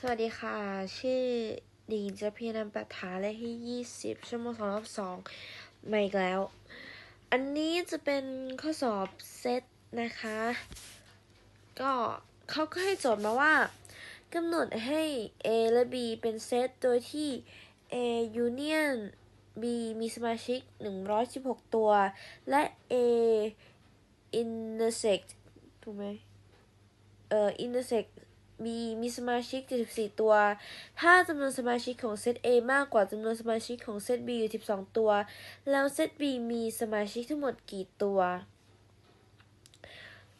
สวัสดีค่ะ ชื่อดีนจะพียรนปัฐานเลขที่ยี่สิบชั่วโมงสองรอบสองมาอีกแล้ว อันนี้จะเป็นข้อสอบเซตนะคะ ก็เขาก็ให้โจทย์มาว่ากำหนดให้ A และ B เป็นเซตโดยที่ A union B มีสมาชิก 116 ตัว และ A intersect ถูกไหมเอ่อ intersect B มีสมาชิก 74 ตัว ถ้าจำนวนสมาชิกของเซต A มากกว่าจำนวนสมาชิกของเซต B อยู่ 12 ตัว แล้วเซต B มีสมาชิกทั้งหมดกี่ตัว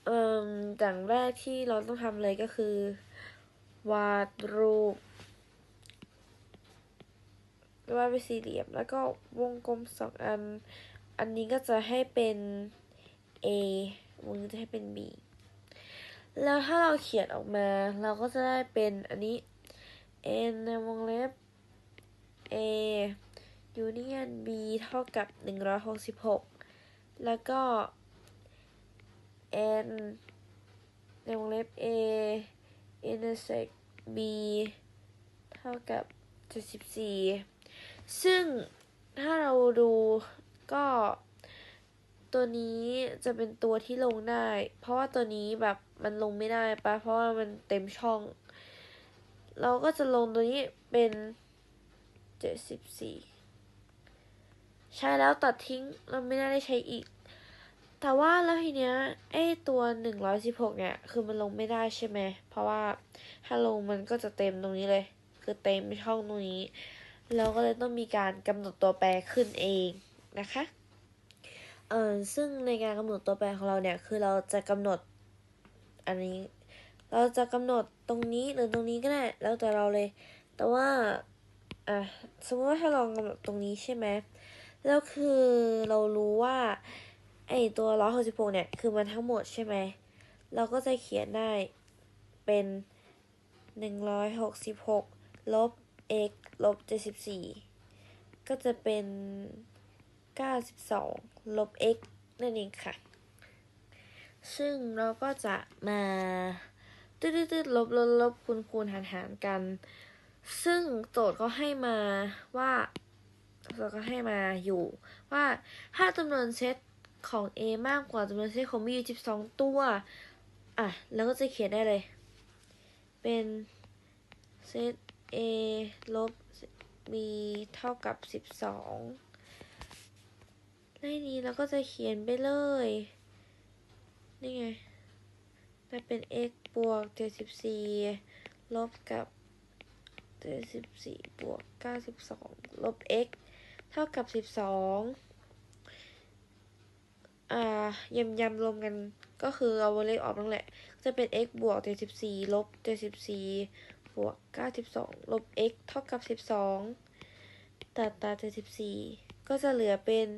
เอ่ออย่างแรกที่เราต้องทำเลยก็คือ วาดรูปวาดเป็นสี่เหลี่ยม แล้วก็วงกลมสองอัน อันนี้ก็จะให้เป็น A วงนี้จะให้เป็น B แล้วถ้าเราเขียนออกมา เราก็จะได้เป็นอันนี้ n ในวงเล็บ a union b เท่ากับ 166 แล้วก็ n ในวงเล็บ a intersect b เท่ากับ 74 ซึ่งถ้าเราดูก็ ตัวนี้จะเป็นตัวที่ลงได้ เพราะว่าตัวนี้แบบมันลงไม่ได้ปะเพราะว่ามันเต็มช่อง เราก็จะลงตัวนี้เป็นเจ็ดสิบสี่ใช้แล้วตัดทิ้งเราไม่ได้ใช้อีก แต่ว่าแล้วทีเนี้ยไอตัวหนึ่งร้อยสิบหกเนี่ย คือมันลงไม่ได้ใช่ไหม เพราะว่าถ้าลงมันก็จะเต็มตรงนี้เลย คือเต็มช่องตรงนี้ เราก็เลยต้องมีการกำหนดตัวแปรขึ้นเองนะคะ เออซึ่งในการกำหนดตัวแปรของเราเนี่ยคือเราจะกำหนดอันนี้ เราจะกำหนดตรงนี้หรือตรงนี้ก็ได้แล้วแต่เราเลย แต่ว่าอะสมมติว่าถ้าลองกำหนดตรงนี้ใช่ไหมแล้วคือเรารู้ว่าไอตัวร้อยหกสิบหกเนี่ยคือมันทั้งหมดใช่ไหมเราก็จะเขียนได้เป็นหนึ่งร้อยหกสิบหกลบ x ลบเจ็ดสิบสี่ก็จะเป็น เก้าสิบสองลบ x นั่นเองค่ะ ซึ่งเราก็จะมาตืดๆลบลบลบคูณคูณหารหารกัน ซึ่งโจทย์ก็ให้มาว่าโจทย์ก็ให้มาอยู่ว่าถ้าจำนวนเซตของ A มากกว่าจำนวนเซตของ B อยู่12 ตัว อะ แล้วก็จะเขียนได้เลย เป็นเซต A ลบ B เท่ากับ 12 ในนี้เราก็จะเขียนไปเลย นี่ไงได้เป็น x บวก 74 ลบกับ 74 บวก 92 ลบ x เท่ากับ 12 อ่ายำยำรวมกันก็คือเอาวงเล็บออกนั่นแหละ จะเป็น x บวก 74 ลบ 74 บวก 92 ลบ x เท่ากับ 12 ตัดตา74 ก็จะเหลือเป็น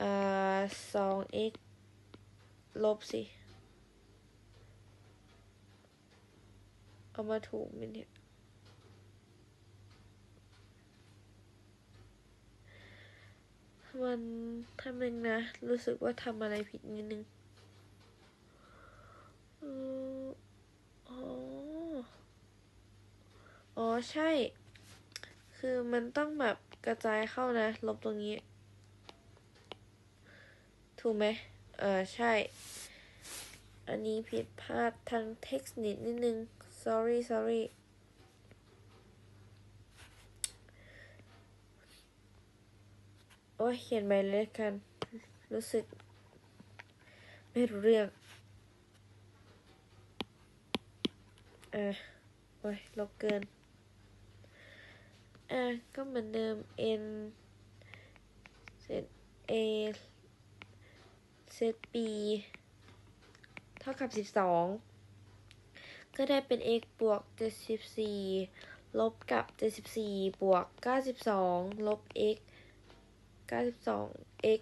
อ่า 2x ลบสิ เอามาถูกไหมเนี่ยมันทำเองนะ รู้สึกว่าทำอะไรผิดนิดนึงอ๋อ อ๋อ ใช่ คือมันต้องแบบกระจายเข้านะ ลบตรงนี้ ถูกไหมเออใช่ อันนี้ผิดพลาดทางเทคนิคนิดนึง sorry sorry โอ้ยเขียนใหม่เลยกัน รู้สึก ไม่รู้เรื่องอะโอ้ยลบเกินอะก็เหมือนเดิม n เซต a ซต b เท่ากับ 12 ก็ได้เป็น x บวก 74 ลบกับ 74 บวก 92 ลบ x 92 x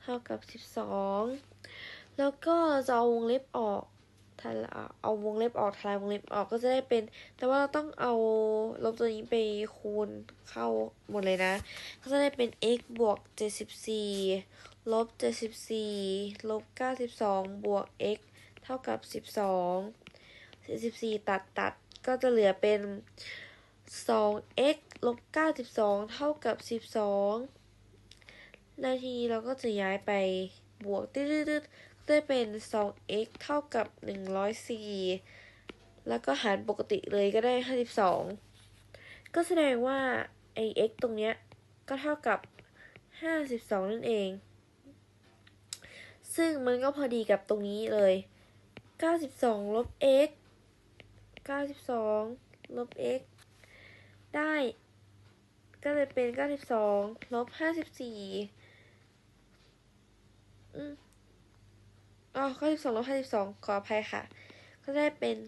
เท่ากับ 12 แล้วก็จะเอาวงเล็บออกถ้าเอาวงเล็บออกทลายวงเล็บออกก็จะได้เป็น แต่ว่าเราต้องเอาลบตัวนี้ไปคูณเข้าหมดเลยนะ ก็จะได้เป็น x บวก 74 ลบ 74 ลบ 92 บวก x เท่ากับ 12 44 ตัดตัดก็จะเหลือเป็น 2x ลบ 92 เท่ากับ 12 แล้วทีนี้เราก็จะย้ายไปบวกตืดๆก็ได้เป็น 2x เท่ากับ 104 แล้วก็หารปกติเลยก็ได้ 52 ก็แสดงว่าไอ x ตรงเนี้ยก็เท่ากับ 52 นั่นเอง ซึ่งมันก็พอดีกับตรงนี้เลย 92 ลบ x 92 ลบ x ได้ ก็เลยเป็น 92 ลบ 54 อืมอ๋อ92 ลบ 52 ขออภัยค่ะ ก็ได้เป็น 40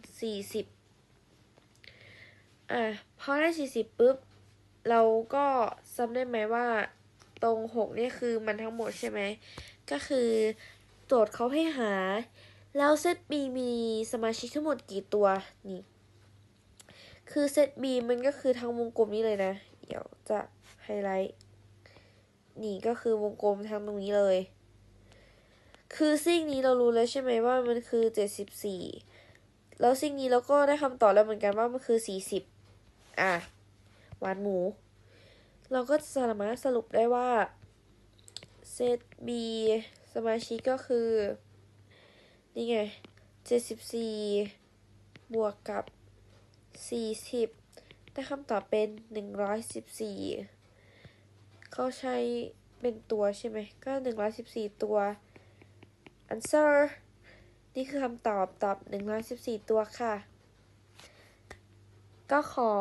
อะพอได้ 40 ปุ๊บ เราก็จำได้ไหมว่า ตรง6นี่คือมันทั้งหมดใช่ไหม ก็คือโจทย์เขาให้หา แล้วเซต B มีสมาชิกทั้งหมดกี่ตัวนี่ คือเซต B มันก็คือทั้งวงกลมนี้เลยนะ เดี๋ยวจะไฮไลท์ นี่ก็คือวงกลมทั้งตรงนี้เลย คือซิ่งนี้เรารู้แล้วใช่ไหมว่ามันคือ74แล้วซิ่งนี้เราก็ได้คำตอบแล้วเหมือนกันว่ามันคือ40อะหวานหมู เราก็สามารถสรุปได้ว่าเซต B สมาชิกก็คือ นี่ไง 74 บวกกับ 40 ได้คำตอบเป็น 114 เขาใช้เป็นตัวใช่ไหม ก็ 114 ตัว answer นี่คือคำตอบตอบ 114 ตัวค่ะ ก็ขอ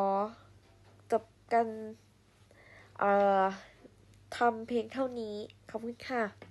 จบกัน ทำเพลงเท่านี้ ขอบคุณค่ะ